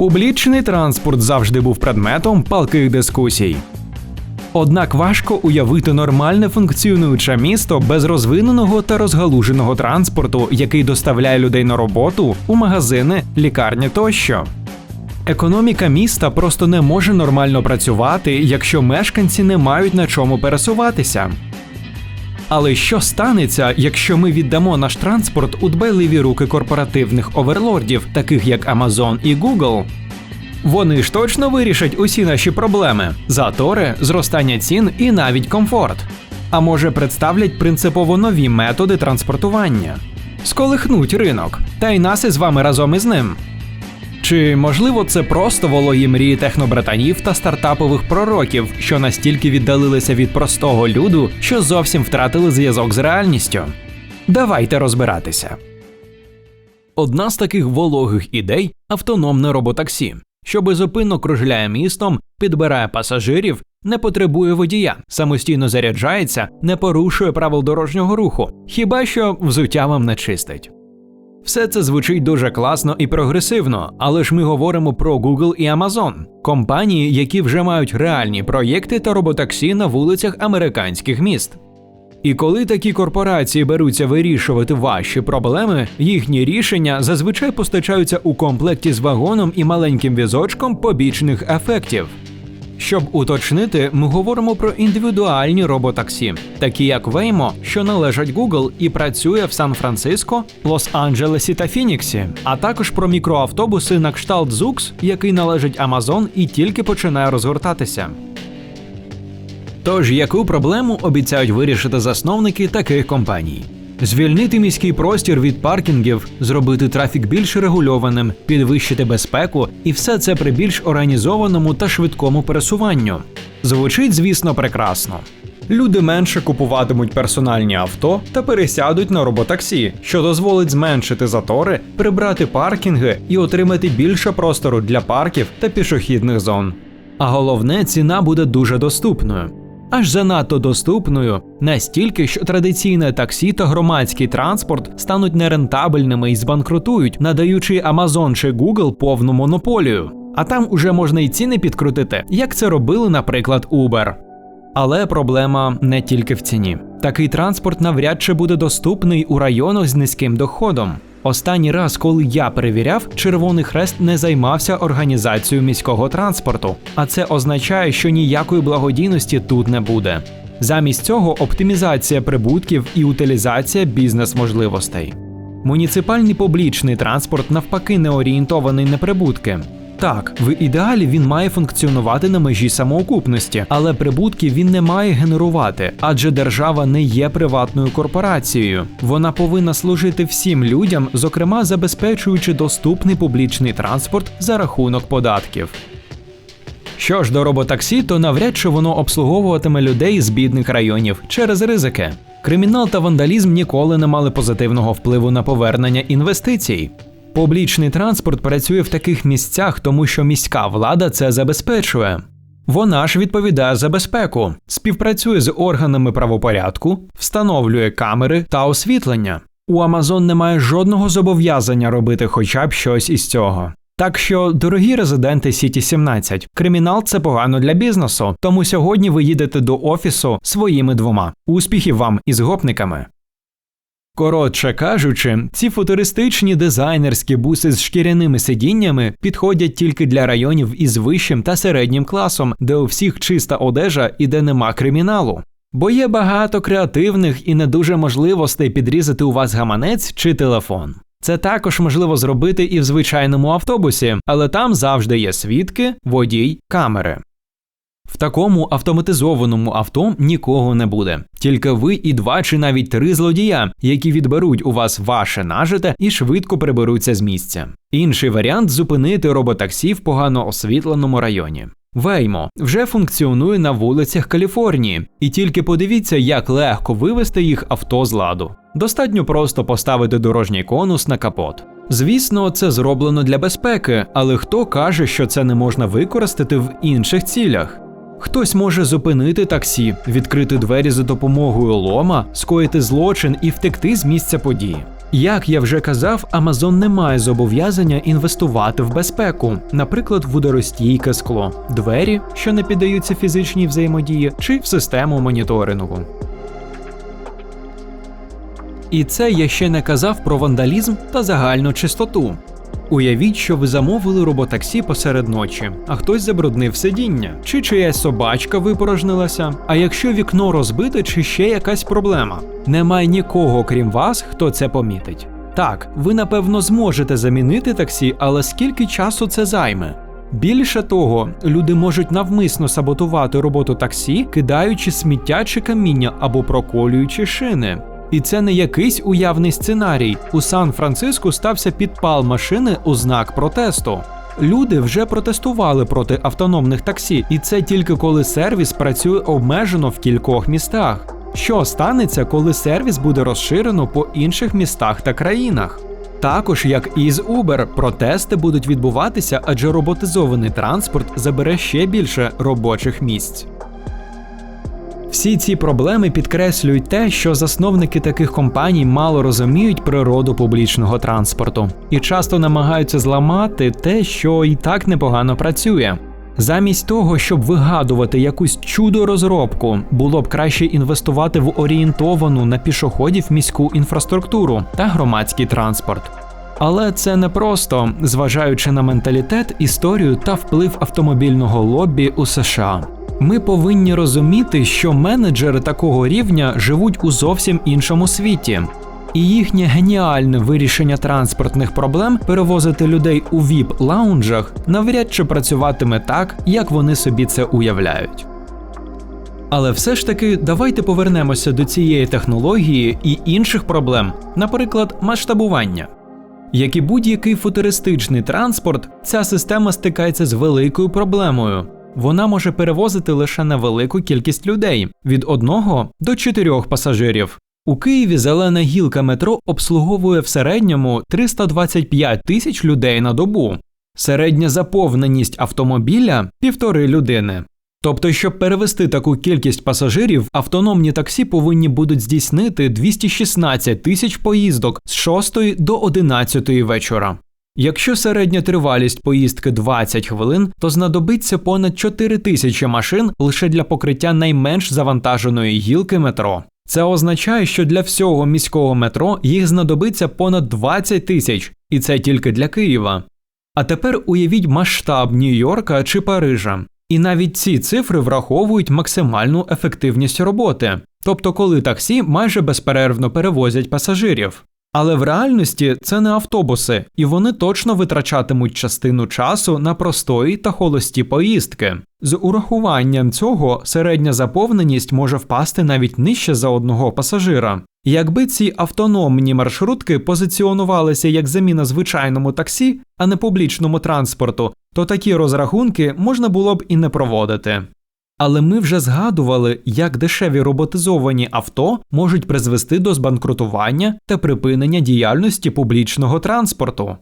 Публічний транспорт завжди був предметом палких дискусій. Однак важко уявити нормальне функціонуюче місто без розвиненого та розгалуженого транспорту, який доставляє людей на роботу, у магазини, лікарні тощо. Економіка міста просто не може нормально працювати, якщо мешканці не мають на чому пересуватися. Але що станеться, якщо ми віддамо наш транспорт у дбайливі руки корпоративних оверлордів, таких як Amazon і Google? Вони ж точно вирішать усі наші проблеми: затори, зростання цін і навіть комфорт. А може представлять принципово нові методи транспортування, сколихнуть ринок, та й нас із вами разом із ним. Чи можливо це просто вологі мрії технобратанів та стартапових пророків, що настільки віддалилися від простого люду, що зовсім втратили зв'язок з реальністю? Давайте розбиратися. Одна з таких вологих ідей автономне роботаксі, що безупинно кружляє містом, підбирає пасажирів, не потребує водія, самостійно заряджається, не порушує правил дорожнього руху, хіба що взуття вам не чистить. Все це звучить дуже класно і прогресивно, але ж ми говоримо про Google і Amazon – компанії, які вже мають реальні проєкти та роботаксі на вулицях американських міст. І коли такі корпорації беруться вирішувати ваші проблеми, їхні рішення зазвичай постачаються у комплекті з вагоном і маленьким візочком побічних ефектів. Щоб уточнити, ми говоримо про індивідуальні роботаксі, такі як Waymo, що належать Google і працює в Сан-Франциско, Лос-Анджелесі та Фініксі, а також про мікроавтобуси на кшталт Zoox, який належить Amazon і тільки починає розгортатися. Тож яку проблему обіцяють вирішити засновники таких компаній? Звільнити міський простір від паркінгів, зробити трафік більш регульованим, підвищити безпеку, і все це при більш організованому та швидкому пересуванню. Звучить, звісно, прекрасно. Люди менше купуватимуть персональні авто та пересядуть на роботаксі, що дозволить зменшити затори, прибрати паркінги і отримати більше простору для парків та пішохідних зон. А головне, ціна буде дуже доступною аж занадто доступною, настільки, що традиційне таксі та громадський транспорт стануть нерентабельними і збанкрутують, надаючи Amazon чи Google повну монополію. А там уже можна й ціни підкрутити, як це робили, наприклад, Uber. Але проблема не тільки в ціні. Такий транспорт навряд чи буде доступний у районах з низьким доходом. Останній раз, коли я перевіряв, Червоний Хрест не займався організацією міського транспорту, а це означає, що ніякої благодійності тут не буде. Замість цього оптимізація прибутків і утилізація бізнес-можливостей. Муніципальний публічний транспорт навпаки не орієнтований на прибутки. Так, в ідеалі він має функціонувати на межі самоокупності, але прибутки він не має генерувати, адже держава не є приватною корпорацією. Вона повинна служити всім людям, зокрема забезпечуючи доступний публічний транспорт за рахунок податків. Що ж до роботаксі, то навряд чи воно обслуговуватиме людей з бідних районів через ризики. Кримінал та вандалізм ніколи не мали позитивного впливу на повернення інвестицій. Публічний транспорт працює в таких місцях, тому що міська влада це забезпечує. Вона ж відповідає за безпеку, співпрацює з органами правопорядку, встановлює камери та освітлення. У Амазон немає жодного зобов'язання робити хоча б щось із цього. Так що, дорогі резиденти Сіті 17, кримінал це погано для бізнесу, тому сьогодні ви їдете до офісу своїми двома. Успіхів вам із гопниками! Коротше кажучи, ці футуристичні дизайнерські буси з шкіряними сидіннями підходять тільки для районів із вищим та середнім класом, де у всіх чиста одежа і де нема криміналу. Бо є багато креативних і не дуже можливостей підрізати у вас гаманець чи телефон. Це також можливо зробити і в звичайному автобусі, але там завжди є свідки, водій, камери. В такому автоматизованому авто нікого не буде, тільки ви і два чи навіть три злодія, які відберуть у вас ваше нажите і швидко приберуться з місця. Інший варіант зупинити роботаксі в погано освітленому районі. Веймо вже функціонує на вулицях Каліфорнії, і тільки подивіться, як легко вивести їх авто з ладу. Достатньо просто поставити дорожній конус на капот. Звісно, це зроблено для безпеки, але хто каже, що це не можна використати в інших цілях? Хтось може зупинити таксі, відкрити двері за допомогою лома, скоїти злочин і втекти з місця події. Як я вже казав, Amazon не має зобов'язання інвестувати в безпеку, наприклад, в ударостійке скло, двері, що не піддаються фізичній взаємодії, чи в систему моніторингу. І це я ще не казав про вандалізм та загальну чистоту. Уявіть, що ви замовили роботаксі посеред ночі, а хтось забруднив сидіння, чи чиясь собачка випорожнилася. А якщо вікно розбите, чи ще якась проблема, немає нікого, крім вас, хто це помітить. Так, ви напевно зможете замінити таксі, але скільки часу це займе? Більше того, люди можуть навмисно саботувати роботу таксі, кидаючи сміття чи каміння або проколюючи шини. І це не якийсь уявний сценарій. У Сан-Франциско стався підпал машини у знак протесту. Люди вже протестували проти автономних таксі, і це тільки коли сервіс працює обмежено в кількох містах. Що станеться, коли сервіс буде розширено по інших містах та країнах? Також, як і з Uber, протести будуть відбуватися, адже роботизований транспорт забере ще більше робочих місць. Всі ці проблеми підкреслюють те, що засновники таких компаній мало розуміють природу публічного транспорту і часто намагаються зламати те, що і так непогано працює. Замість того, щоб вигадувати якусь чудо розробку, було б краще інвестувати в орієнтовану на пішоходів міську інфраструктуру та громадський транспорт. Але це не просто, зважаючи на менталітет, історію та вплив автомобільного лобі у США. Ми повинні розуміти, що менеджери такого рівня живуть у зовсім іншому світі. І їхнє геніальне вирішення транспортних проблем перевозити людей у віп лаунжах навряд чи працюватиме так, як вони собі це уявляють. Але все ж таки давайте повернемося до цієї технології і інших проблем, наприклад, масштабування. Як і будь-який футуристичний транспорт, ця система стикається з великою проблемою. Вона може перевозити лише невелику кількість людей від одного до чотирьох пасажирів. У Києві зелена гілка метро обслуговує в середньому 325 тисяч людей на добу. Середня заповненість автомобіля півтори людини. Тобто, щоб перевести таку кількість пасажирів, автономні таксі повинні будуть здійснити 216 тисяч поїздок з 6 до 11 вечора. Якщо середня тривалість поїздки 20 хвилин, то знадобиться понад 4 тисячі машин лише для покриття найменш завантаженої гілки метро. Це означає, що для всього міського метро їх знадобиться понад 20 тисяч, і це тільки для Києва. А тепер уявіть масштаб Нью-Йорка чи Парижа. І навіть ці цифри враховують максимальну ефективність роботи, тобто коли таксі майже безперервно перевозять пасажирів. Але в реальності це не автобуси, і вони точно витрачатимуть частину часу на простої та холості поїздки. З урахуванням цього середня заповненість може впасти навіть нижче за одного пасажира. Якби ці автономні маршрутки позиціонувалися як заміна звичайному таксі, а не публічному транспорту, то такі розрахунки можна було б і не проводити. Але ми вже згадували, як дешеві роботизовані авто можуть призвести до збанкрутування та припинення діяльності публічного транспорту.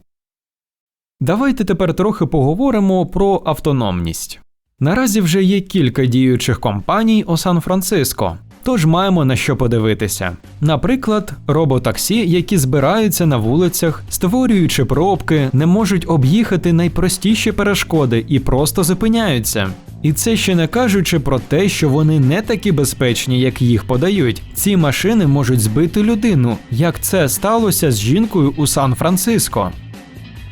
Давайте тепер трохи поговоримо про автономність. Наразі вже є кілька діючих компаній у Сан-Франциско, тож маємо на що подивитися. Наприклад, роботаксі, які збираються на вулицях, створюючи пробки, не можуть об'їхати найпростіші перешкоди і просто зупиняються. І це ще не кажучи про те, що вони не такі безпечні, як їх подають. Ці машини можуть збити людину, як це сталося з жінкою у Сан-Франциско.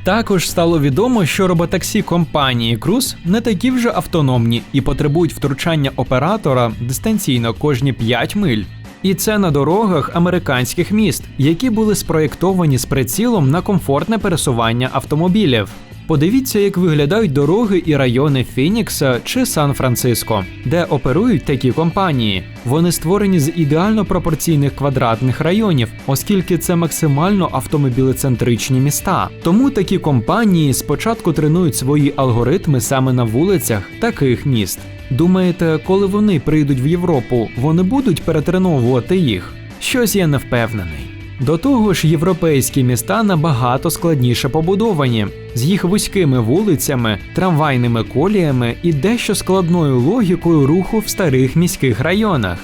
Також стало відомо, що роботаксі компанії Круз не такі вже автономні і потребують втручання оператора дистанційно кожні 5 миль. І це на дорогах американських міст, які були спроєктовані з прицілом на комфортне пересування автомобілів. Подивіться, як виглядають дороги і райони Фінікса чи Сан-Франциско, де оперують такі компанії. Вони створені з ідеально пропорційних квадратних районів, оскільки це максимально автомобілецентричні міста. Тому такі компанії спочатку тренують свої алгоритми саме на вулицях таких міст. Думаєте, коли вони прийдуть в Європу, вони будуть перетреновувати їх? Щось я не впевнений. До того ж, європейські міста набагато складніше побудовані, з їх вузькими вулицями, трамвайними коліями і дещо складною логікою руху в старих міських районах.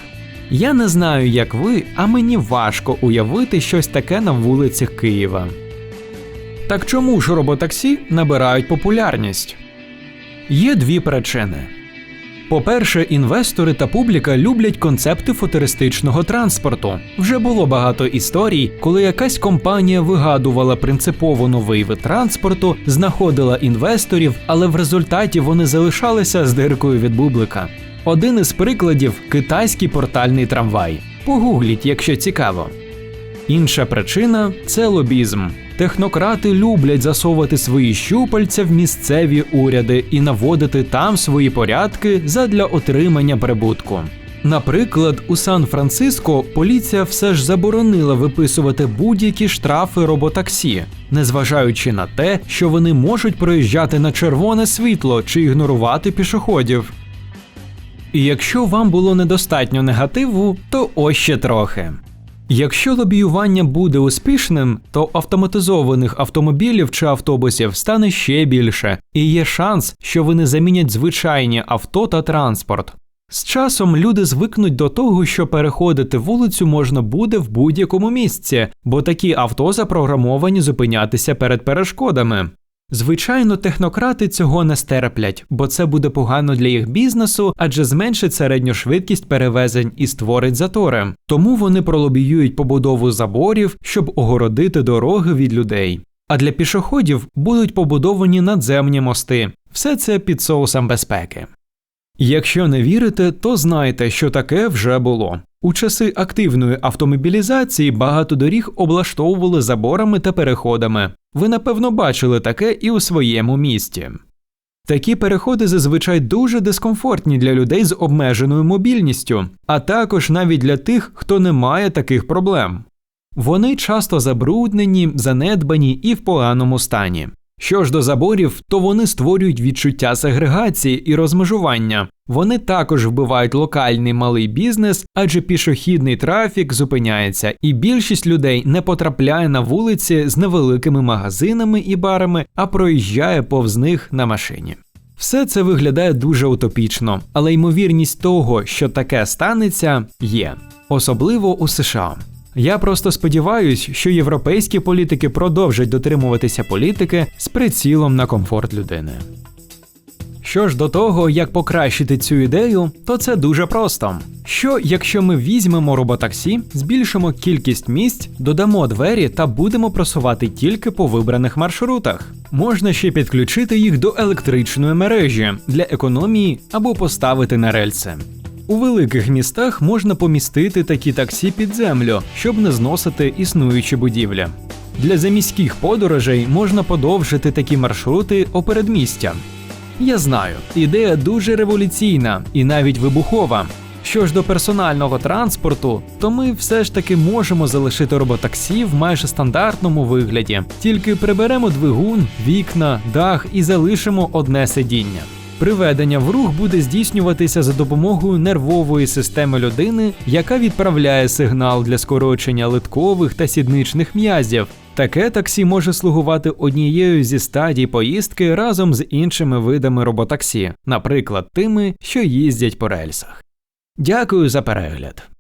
Я не знаю, як ви, а мені важко уявити щось таке на вулицях Києва. Так чому ж роботаксі набирають популярність? Є дві причини. По-перше, інвестори та публіка люблять концепти футуристичного транспорту. Вже було багато історій, коли якась компанія вигадувала принципово новий вид транспорту, знаходила інвесторів, але в результаті вони залишалися з диркою від бублика. Один із прикладів китайський портальний трамвай. Погугліть, якщо цікаво. Інша причина це лобізм. Технократи люблять засовувати свої щупальця в місцеві уряди і наводити там свої порядки задля отримання прибутку. Наприклад, у Сан-Франциско поліція все ж заборонила виписувати будь-які штрафи роботаксі, незважаючи на те, що вони можуть проїжджати на червоне світло чи ігнорувати пішоходів. І якщо вам було недостатньо негативу, то ось ще трохи. Якщо лобіювання буде успішним, то автоматизованих автомобілів чи автобусів стане ще більше, і є шанс, що вони замінять звичайні авто та транспорт. З часом люди звикнуть до того, що переходити вулицю можна буде в будь-якому місці, бо такі авто запрограмовані зупинятися перед перешкодами. Звичайно, технократи цього не стерплять, бо це буде погано для їх бізнесу, адже зменшить середню швидкість перевезень і створить затори. Тому вони пролобіюють побудову заборів, щоб огородити дороги від людей. А для пішоходів будуть побудовані надземні мости. Все це під соусом безпеки. Якщо не вірите, то знайте, що таке вже було. У часи активної автомобілізації багато доріг облаштовували заборами та переходами. Ви напевно бачили таке і у своєму місті. Такі переходи зазвичай дуже дискомфортні для людей з обмеженою мобільністю, а також навіть для тих, хто не має таких проблем. Вони часто забруднені, занедбані і в поганому стані. Що ж до заборів, то вони створюють відчуття сегрегації і розмежування. Вони також вбивають локальний малий бізнес, адже пішохідний трафік зупиняється, і більшість людей не потрапляє на вулиці з невеликими магазинами і барами, а проїжджає повз них на машині. Все це виглядає дуже утопічно, але ймовірність того, що таке станеться, є, особливо у США. Я просто сподіваюсь, що європейські політики продовжать дотримуватися політики з прицілом на комфорт людини. Що ж до того, як покращити цю ідею, то це дуже просто. Що якщо ми візьмемо роботаксі, збільшимо кількість місць, додамо двері та будемо просувати тільки по вибраних маршрутах? Можна ще підключити їх до електричної мережі для економії або поставити на рельси. У великих містах можна помістити такі таксі під землю, щоб не зносити існуючі будівлі. Для заміських подорожей можна подовжити такі маршрути о передмістя. Я знаю, ідея дуже революційна і навіть вибухова. Що ж до персонального транспорту, то ми все ж таки можемо залишити роботаксі в майже стандартному вигляді, тільки приберемо двигун, вікна, дах і залишимо одне сидіння. Приведення в рух буде здійснюватися за допомогою нервової системи людини, яка відправляє сигнал для скорочення литкових та сідничних м'язів. Таке таксі може слугувати однією зі стадій поїздки разом з іншими видами роботаксі, наприклад, тими, що їздять по рельсах. Дякую за перегляд.